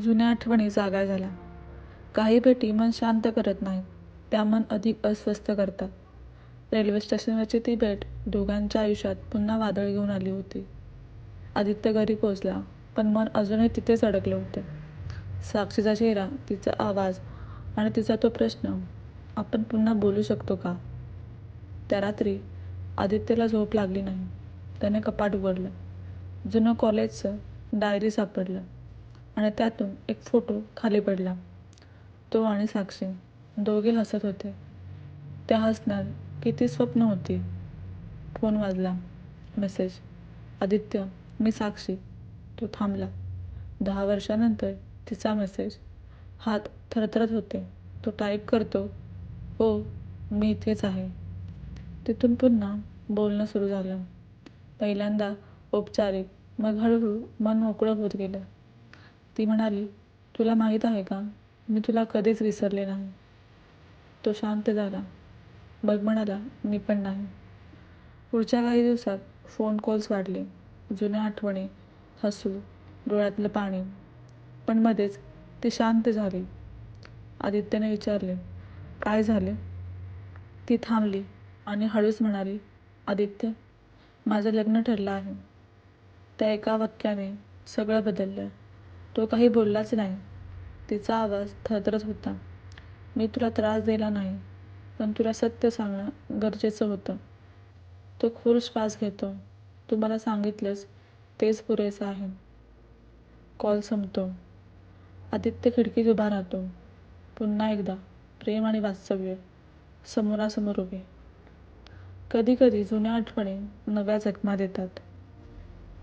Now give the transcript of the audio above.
जुन्या आठवणी जागा झाल्या. काही भेटी मन शांत करत नाहीत, त्या मन अधिक अस्वस्थ करतात. रेल्वे स्टेशनवरची ती भेट दोघांच्या आयुष्यात पुन्हा वादळ घेऊन आली होती. आदित्य घरी पोहोचला, पण मन अजूनही तिथेच अडकले होते. साक्षीचा चेहरा, तिचा आवाज आणि तिचा तो प्रश्न, आपण पुन्हा बोलू शकतो का? त्या रात्री आदित्यला झोप लागली नाही. त्याने कपाट उघडलं. जुनं कॉलेजचं डायरी सापडलं आणि त्यातून एक फोटो खाली पडला. तो आणि साक्षी दोघे हसत होते. त्या हसण्यात किती स्वप्न होती. फोन वाजला. मेसेज, आदित्य, मी साक्षी. तो थांबला. दहा वर्षानंतर तिचा मेसेज. हात थरथरत होते. तो टाईप करतो, हो, मी इथेच आहे. तिथून पुन्हा बोलणं सुरू झालं. पहिल्यांदा औपचारिक, मग हळूहळू मन मोकळं होत गेलं. ती म्हणाली, तुला माहीत आहे का, मी तुला कधीच विसरले नाही. तो शांत झाला. मग म्हणाला, मी पण नाही. पुढच्या काही दिवसात फोन कॉल्स वाढले. जुन्या आठवणी, हसू, डोळ्यातलं पाणी. पण मध्येच ती शांत झाली. आदित्यने विचारले, काय झाले? ती थांबली आणि हळूच म्हणाली, आदित्य, माझं लग्न ठरलं आहे. त्या एका वाक्याने सगळं बदललं. तो काही बोललाच नाही. तिचा आवाज थरथरत होता. मी तुला त्रास दिला नाही, पण तुला सत्य सांगणं गरजेचं होतं. तो खोल श्वास घेतो. तू मला सांगितलंस तेच पुरेसं आहे. कॉल संपतो. आदित्य खिडकीत उभा राहतो. पुन्हा एकदा प्रेम आणि वास्तव्य समोरासमोर उभे. कधी कधी जुन्या आठवणी नव्या जखमा देतात.